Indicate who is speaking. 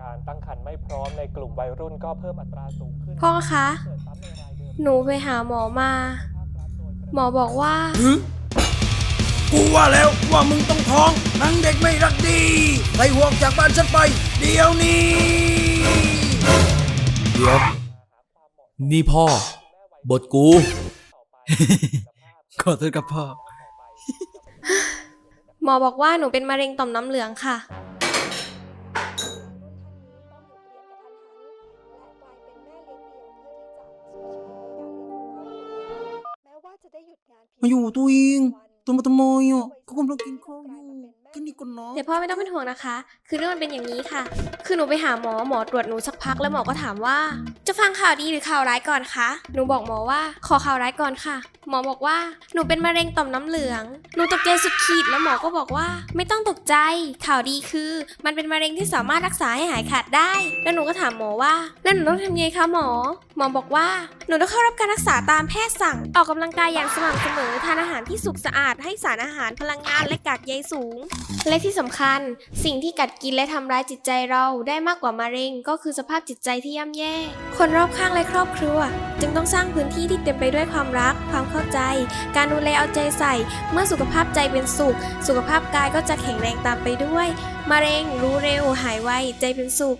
Speaker 1: การตั้งครรภ์ไม่พร้อมในกลุ่มวัยรุ่นก็เพิ่มอัตราสูงขึ้น
Speaker 2: พ่อคะ
Speaker 1: เกิดซ้ำในรายเดิม
Speaker 2: หนูไปหาหมอมา หมอบอกว่า
Speaker 3: หึกูว่าแล้วว่ามึงต้องท้องหนังเด็กไม่รักดีไล่หัวออกจากบ้านฉันไป เดี๋ยวนี้
Speaker 4: เดี๋ยว นี่พ่อ บทกู ขอโทษครับพ่อ
Speaker 2: หมอบอกว่าหนูเป็นมะเร็งต่อมน้ำเหลืองค่ะ
Speaker 3: มาอยู่ตัวเองตัวมาทำไมอะเขากำลังกินข้าวอยู่ แค่นี้ก็เนาะ
Speaker 2: เดี๋ยวพ่อไม่ต้องเป็นห่วงนะคะ คือเรื่องมันเป็นอย่างนี้ค่ะ คือหนูไปหาหมอหมอตรวจหนูสักพักแล้วหมอก็ถามว่า จะฟังข่าวดีหรือข่าวร้ายก่อนคะ หนูบอกหมอว่าขอข่าวร้ายก่อนค่ะ หมอบอกว่าหนูเป็นมะเร็งต่อมน้ำเหลือง หนูตกใจสุดขีดแล้วหมอก็บอกว่า ไม่ต้องตกใจ ข่าวดีคือ มันเป็นมะเร็งที่สามารถรักษาให้หายขาดได้ แล้วหนูก็ถามหมอว่า แล้วหนูต้องทำยังไงคะหมอ หมอบอกว่าหนูต้องเข้ารับการรักษาตามแพทย์สั่ง ออกกำลังกายอย่างสม่ำเสมอ ทานอาหารที่สุกสะอาด ให้สารอาหารพลังงานและกากใยสูงและที่สำคัญสิ่งที่กัดกินและทำร้ายจิตใจเราได้มากกว่ามะเร็ง ก็คือสภาพจิตใจที่ย่ำแย่ คนรอบข้างและครอบครัว จึงต้องสร้างพื้นที่ที่เต็มไปด้วยความรัก ความเข้าใจ การดูแลเอาใจใส่ เมื่อสุขภาพใจเป็นสุข สุขภาพกายก็จะแข็งแรงตามไปด้วย มะเร็งรู้เร็ว หายไวใจเป็นสุข